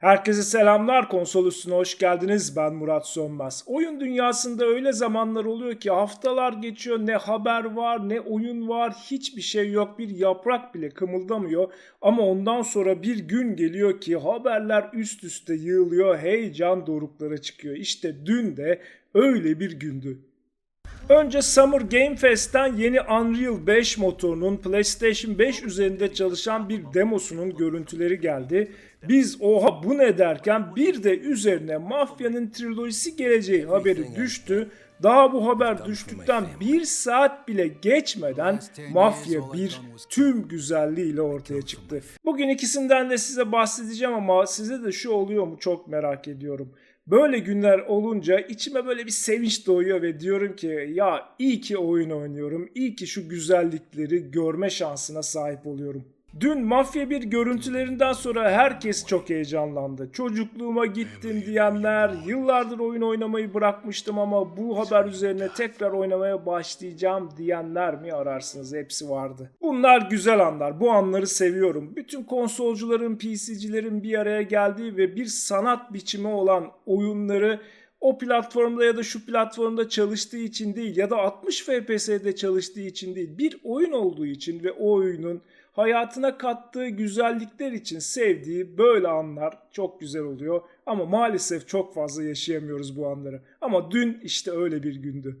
Herkese selamlar. Konsol üstüne hoş geldiniz. Ben Murat Sönmez. Oyun dünyasında öyle zamanlar oluyor ki haftalar geçiyor. Ne haber var, ne oyun var, hiçbir şey yok. Bir yaprak bile kımıldamıyor. Ama ondan sonra bir gün geliyor ki haberler üst üste yığılıyor. Heyecan doruklara çıkıyor. İşte dün de öyle bir gündü. Önce Summer Game Fest'ten yeni Unreal 5 motorunun PlayStation 5 üzerinde çalışan bir demosunun görüntüleri geldi. Biz oha bu ne derken bir de üzerine Mafya'nın trilojisi geleceği haberi düştü. Daha bu haber düştükten bir saat bile geçmeden Mafya 1 tüm güzelliğiyle ortaya çıktı. Bugün ikisinden de size bahsedeceğim ama size de şu oluyor mu çok merak ediyorum. Böyle günler olunca içime böyle bir sevinç doğuyor ve diyorum ki ya iyi ki oyun oynuyorum, iyi ki şu güzellikleri görme şansına sahip oluyorum. Dün Mafya 1 görüntülerinden sonra herkes çok heyecanlandı. Çocukluğuma gittim diyenler, yıllardır oyun oynamayı bırakmıştım ama bu haber üzerine tekrar oynamaya başlayacağım diyenler mi ararsınız? Hepsi vardı. Bunlar güzel anlar. Bu anları seviyorum. Bütün konsolcuların, PC'cilerin bir araya geldiği ve bir sanat biçimi olan oyunları o platformda ya da şu platformda çalıştığı için değil ya da 60 FPS'de çalıştığı için değil bir oyun olduğu için ve o oyunun hayatına kattığı güzellikler için sevdiği böyle anlar çok güzel oluyor. Ama maalesef çok fazla yaşayamıyoruz bu anları. Ama dün işte öyle bir gündü.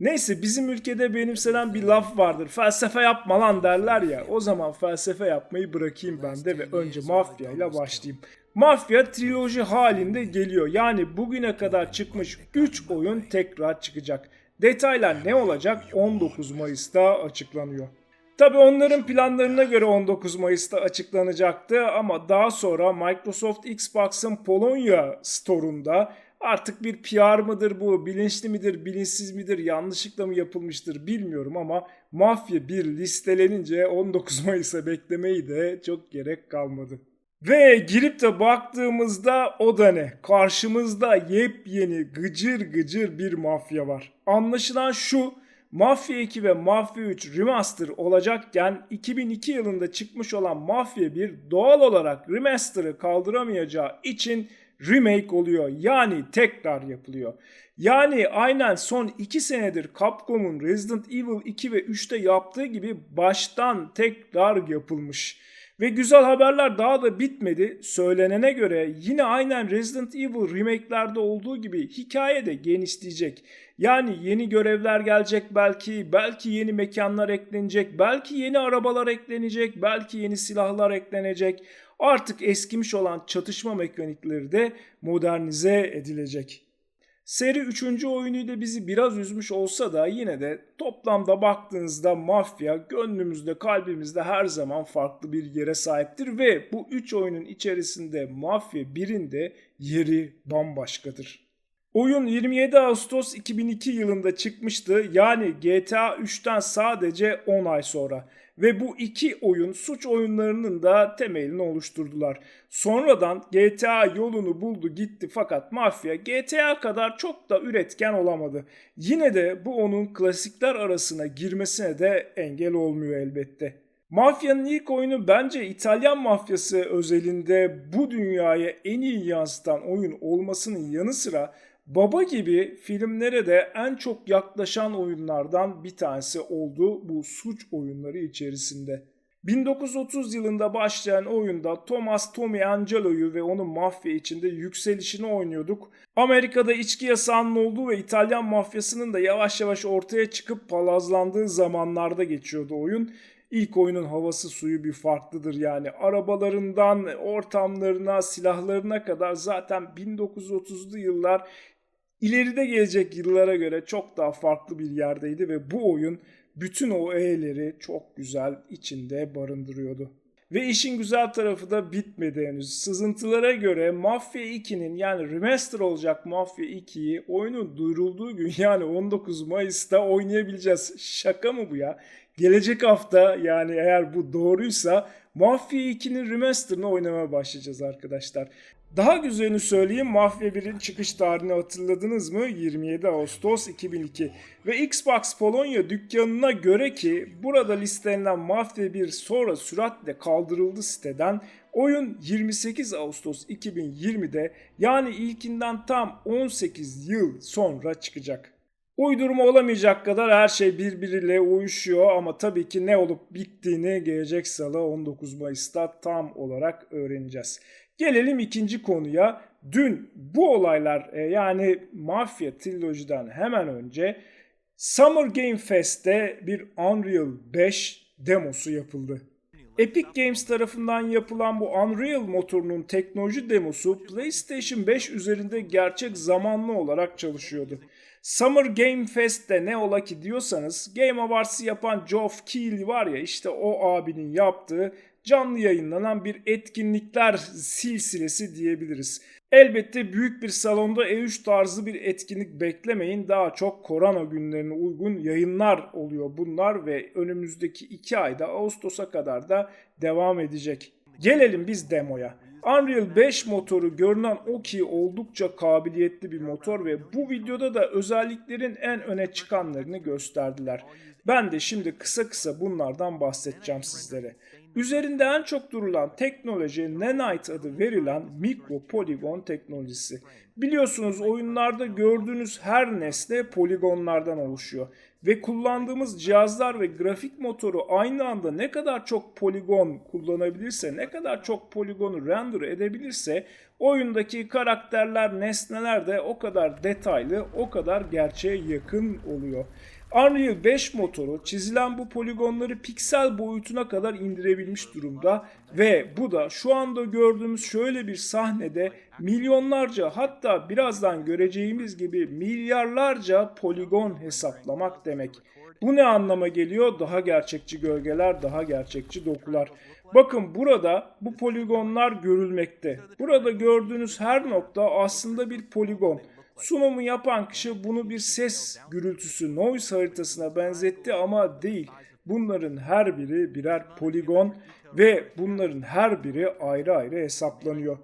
Neyse bizim ülkede benimsenen bir laf vardır. Felsefe yapma lan derler ya. O zaman felsefe yapmayı bırakayım ben de ve önce mafya ile başlayayım. Mafya triloji halinde geliyor. Yani bugüne kadar çıkmış 3 oyun tekrar çıkacak. Detaylar ne olacak 19 Mayıs'ta açıklanıyor. Tabi onların planlarına göre 19 Mayıs'ta açıklanacaktı ama daha sonra Microsoft Xbox'ın Polonya Store'unda artık bir PR mıdır bu, bilinçli midir, bilinçsiz midir, yanlışlıkla mı yapılmıştır bilmiyorum ama Mafya 1 listelenince 19 Mayıs'a beklemeyi de çok gerek kalmadı. Ve girip de baktığımızda o da ne? Karşımızda yepyeni gıcır gıcır bir mafya var. Anlaşılan şu, Mafya 2 ve Mafya 3 remaster olacakken 2002 yılında çıkmış olan Mafya 1 doğal olarak remaster'ı kaldıramayacağı için remake oluyor. Yani tekrar yapılıyor. Yani aynen son 2 senedir Capcom'un Resident Evil 2 ve 3'te yaptığı gibi baştan tekrar yapılmış. Ve güzel haberler daha da bitmedi. Söylenene göre yine aynen Resident Evil remake'lerde olduğu gibi hikaye de genişleyecek. Yani yeni görevler gelecek belki, belki yeni mekanlar eklenecek, belki yeni arabalar eklenecek, belki yeni silahlar eklenecek. Artık eskimiş olan çatışma mekanikleri de modernize edilecek. Seri 3. oyunuyla bizi biraz üzmüş olsa da yine de toplamda baktığınızda Mafya gönlümüzde kalbimizde her zaman farklı bir yere sahiptir ve bu 3 oyunun içerisinde Mafya 1'in de yeri bambaşkadır. Oyun 27 Ağustos 2002 yılında çıkmıştı yani GTA 3'ten sadece 10 ay sonra ve bu iki oyun suç oyunlarının da temelini oluşturdular. Sonradan GTA yolunu buldu gitti fakat Mafya GTA kadar çok da üretken olamadı. Yine de bu onun klasikler arasına girmesine de engel olmuyor elbette. Mafya'nın ilk oyunu bence İtalyan mafyası özelinde bu dünyaya en iyi yansıtan oyun olmasının yanı sıra Baba gibi filmlere de en çok yaklaşan oyunlardan bir tanesi oldu bu suç oyunları içerisinde. 1930 yılında başlayan oyunda Thomas Tommy Angelo'yu ve onun mafya içinde yükselişini oynuyorduk. Amerika'da içki yasağının olduğu ve İtalyan mafyasının da yavaş yavaş ortaya çıkıp palazlandığı zamanlarda geçiyordu oyun. İlk oyunun havası suyu bir farklıdır yani. Arabalarından ortamlarına, silahlarına kadar zaten 1930'lu yıllar ileride gelecek yıllara göre çok daha farklı bir yerdeydi ve bu oyun bütün o öğeleri çok güzel içinde barındırıyordu. Ve işin güzel tarafı da bitmedi henüz. Sızıntılara göre Mafya 2'nin yani remaster olacak Mafya 2'yi oyunun duyurulduğu gün yani 19 Mayıs'ta oynayabileceğiz. Şaka mı bu ya? Gelecek hafta yani eğer bu doğruysa Mafya 2'nin remasterını oynamaya başlayacağız arkadaşlar. Daha güzelini söyleyeyim Mafya 1'in çıkış tarihini hatırladınız mı? 27 Ağustos 2002 ve Xbox Polonya dükkanına göre ki burada listelenen Mafya 1 sonra süratle kaldırıldı siteden oyun 28 Ağustos 2020'de yani ilkinden tam 18 yıl sonra çıkacak. Uydurma olamayacak kadar her şey birbiriyle uyuşuyor ama tabii ki ne olup bittiğini gelecek salı 19 Mayıs'ta tam olarak öğreneceğiz. Gelelim ikinci konuya. Dün bu olaylar e, yani Mafya Trilogy'den hemen önce Summer Game Fest'te bir Unreal 5 demosu yapıldı. Epic Games tarafından yapılan bu Unreal motorunun teknoloji demosu PlayStation 5 üzerinde gerçek zamanlı olarak çalışıyordu. Summer Game Fest'te ne ola ki diyorsanız Game Awards'ı yapan Geoff Keighley var ya işte o abinin yaptığı canlı yayınlanan bir etkinlikler silsilesi diyebiliriz. Elbette büyük bir salonda E3 tarzı bir etkinlik beklemeyin. Daha çok korona günlerine uygun yayınlar oluyor bunlar ve önümüzdeki 2 ayda Ağustos'a kadar da devam edecek. Gelelim biz demoya. Unreal 5 motoru görünen o ki oldukça kabiliyetli bir motor ve bu videoda da özelliklerin en öne çıkanlarını gösterdiler. Ben de şimdi kısa kısa bunlardan bahsedeceğim sizlere. Üzerinde en çok durulan teknoloji Nanite adı verilen mikro poligon teknolojisi. Biliyorsunuz oyunlarda gördüğünüz her nesne poligonlardan oluşuyor ve kullandığımız cihazlar ve grafik motoru aynı anda ne kadar çok poligon kullanabilirse, ne kadar çok poligonu render edebilirse oyundaki karakterler, nesneler de o kadar detaylı, o kadar gerçeğe yakın oluyor. Unreal 5 motoru çizilen bu poligonları piksel boyutuna kadar indirebilmiş durumda ve bu da şu anda gördüğümüz şöyle bir sahnede milyonlarca hatta birazdan göreceğimiz gibi milyarlarca poligon hesaplamak demek. Bu ne anlama geliyor? Daha gerçekçi gölgeler, daha gerçekçi dokular. Bakın burada bu poligonlar görülmekte. Burada gördüğünüz her nokta aslında bir poligon. Sunumu yapan kişi bunu bir ses gürültüsü noise haritasına benzetti ama değil. Bunların her biri birer poligon ve bunların her biri ayrı ayrı hesaplanıyor.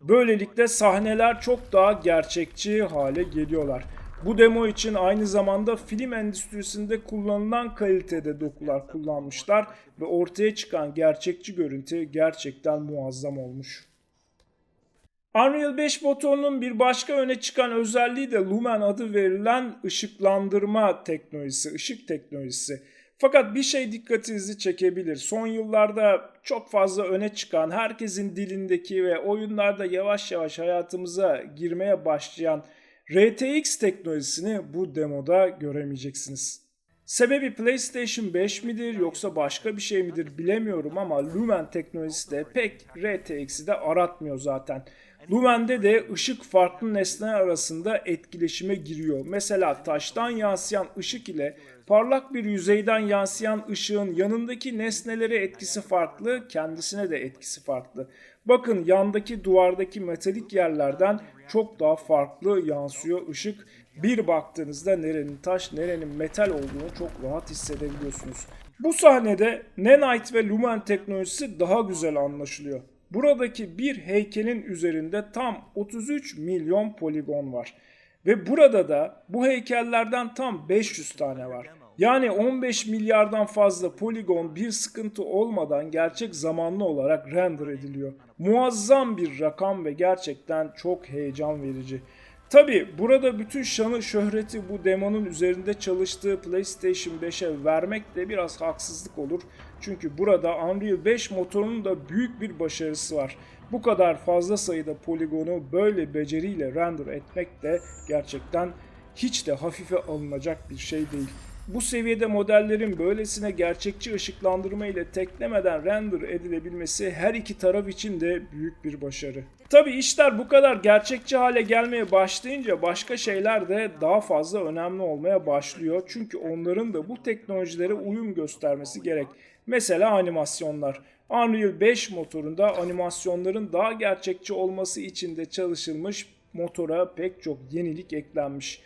Böylelikle sahneler çok daha gerçekçi hale geliyorlar. Bu demo için aynı zamanda film endüstrisinde kullanılan kalitede dokular kullanmışlar ve ortaya çıkan gerçekçi görüntü gerçekten muazzam olmuş. Unreal 5 motorunun bir başka öne çıkan özelliği de Lumen adı verilen ışıklandırma teknolojisi, ışık teknolojisi. Fakat bir şey dikkatinizi çekebilir. Son yıllarda çok fazla öne çıkan, herkesin dilindeki ve oyunlarda yavaş yavaş hayatımıza girmeye başlayan RTX teknolojisini bu demoda göremeyeceksiniz. Sebebi PlayStation 5 midir yoksa başka bir şey midir bilemiyorum ama Lumen teknolojisi de pek RTX'i de aratmıyor zaten. Lumen'de de ışık farklı nesneler arasında etkileşime giriyor. Mesela taştan yansıyan ışık ile parlak bir yüzeyden yansıyan ışığın yanındaki nesnelere etkisi farklı, kendisine de etkisi farklı. Bakın yandaki duvardaki metalik yerlerden çok daha farklı yansıyor ışık. Bir baktığınızda nerenin taş, nerenin metal olduğunu çok rahat hissedebiliyorsunuz. Bu sahnede Nanite ve Lumen teknolojisi daha güzel anlaşılıyor. Buradaki bir heykelin üzerinde tam 33 milyon poligon var. Ve burada da bu heykellerden tam 500 tane var. Yani 15 milyardan fazla poligon bir sıkıntı olmadan gerçek zamanlı olarak render ediliyor. Muazzam bir rakam ve gerçekten çok heyecan verici. Tabi burada bütün şanı şöhreti bu demonun üzerinde çalıştığı PlayStation 5'e vermek de biraz haksızlık olur. Çünkü burada Unreal 5 motorunun da büyük bir başarısı var. Bu kadar fazla sayıda poligonu böyle beceriyle render etmek de gerçekten hiç de hafife alınacak bir şey değil. Bu seviyede modellerin böylesine gerçekçi ışıklandırma ile teklemeden render edilebilmesi her iki taraf için de büyük bir başarı. Tabi işler bu kadar gerçekçi hale gelmeye başlayınca başka şeyler de daha fazla önemli olmaya başlıyor. Çünkü onların da bu teknolojilere uyum göstermesi gerek. Mesela animasyonlar. Unreal 5 motorunda animasyonların daha gerçekçi olması için de çalışılmış motora pek çok yenilik eklenmiş.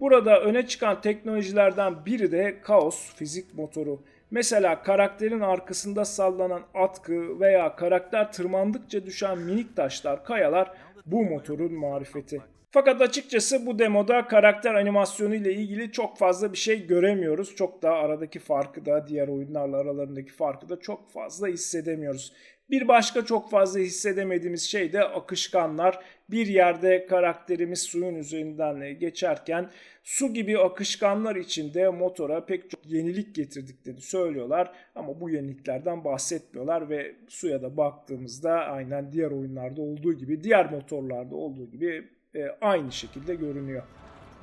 Burada öne çıkan teknolojilerden biri de Chaos fizik motoru. Mesela karakterin arkasında sallanan atkı veya karakter tırmandıkça düşen minik taşlar, kayalar bu motorun marifeti. Fakat açıkçası bu demoda karakter animasyonu ile ilgili çok fazla bir şey göremiyoruz. Çok da aradaki farkı da diğer oyunlarla aralarındaki farkı da çok fazla hissedemiyoruz. Bir başka çok fazla hissedemediğimiz şey de akışkanlar. Bir yerde karakterimiz suyun üzerinden geçerken su gibi akışkanlar içinde motora pek çok yenilik getirdiklerini söylüyorlar. Ama bu yeniliklerden bahsetmiyorlar ve suya da baktığımızda aynen diğer oyunlarda olduğu gibi, diğer motorlarda olduğu gibi e, aynı şekilde görünüyor.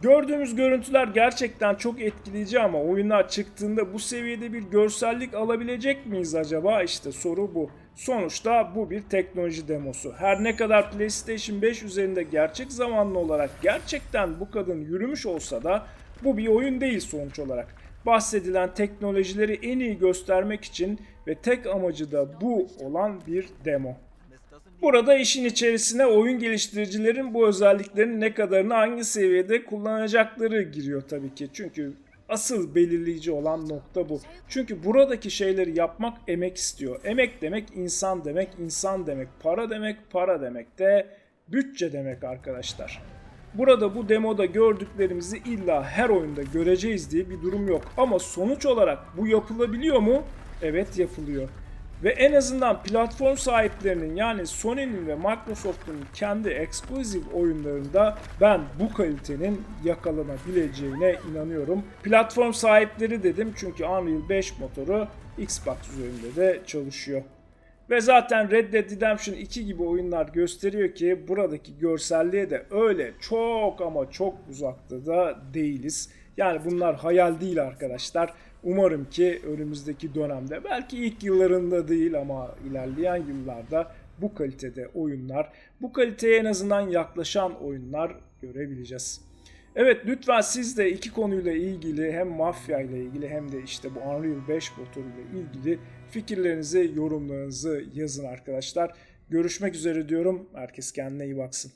Gördüğümüz görüntüler gerçekten çok etkileyici ama oyunlar çıktığında bu seviyede bir görsellik alabilecek miyiz acaba? İşte soru bu. Sonuçta bu bir teknoloji demosu. Her ne kadar PlayStation 5 üzerinde gerçek zamanlı olarak gerçekten bu kadın yürümüş olsa da bu bir oyun değil sonuç olarak. Bahsedilen teknolojileri en iyi göstermek için ve tek amacı da bu olan bir demo. Burada işin içerisine oyun geliştiricilerin bu özelliklerin ne kadarını hangi seviyede kullanacakları giriyor tabii ki. Çünkü asıl belirleyici olan nokta bu. Çünkü buradaki şeyleri yapmak emek istiyor. Emek demek insan demek, insan demek para demek, para demek de bütçe demek arkadaşlar. Burada bu demoda gördüklerimizi illa her oyunda göreceğiz diye bir durum yok. Ama sonuç olarak bu yapılabiliyor mu? Evet yapılıyor. Ve en azından platform sahiplerinin yani Sony'nin ve Microsoft'un kendi exclusive oyunlarında ben bu kalitenin yakalanabileceğine inanıyorum. Platform sahipleri dedim çünkü Unreal 5 motoru Xbox üzerinde de çalışıyor. Ve zaten Red Dead Redemption 2 gibi oyunlar gösteriyor ki buradaki görselliğe de öyle çok ama çok uzakta da değiliz. Yani bunlar hayal değil arkadaşlar. Umarım ki önümüzdeki dönemde belki ilk yıllarında değil ama ilerleyen yıllarda bu kalitede oyunlar, bu kaliteye en azından yaklaşan oyunlar görebileceğiz. Evet lütfen siz de iki konuyla ilgili hem mafya ile ilgili hem de işte bu Unreal 5 motoruyla ilgili fikirlerinizi, yorumlarınızı yazın arkadaşlar. Görüşmek üzere diyorum. Herkes kendine iyi baksın.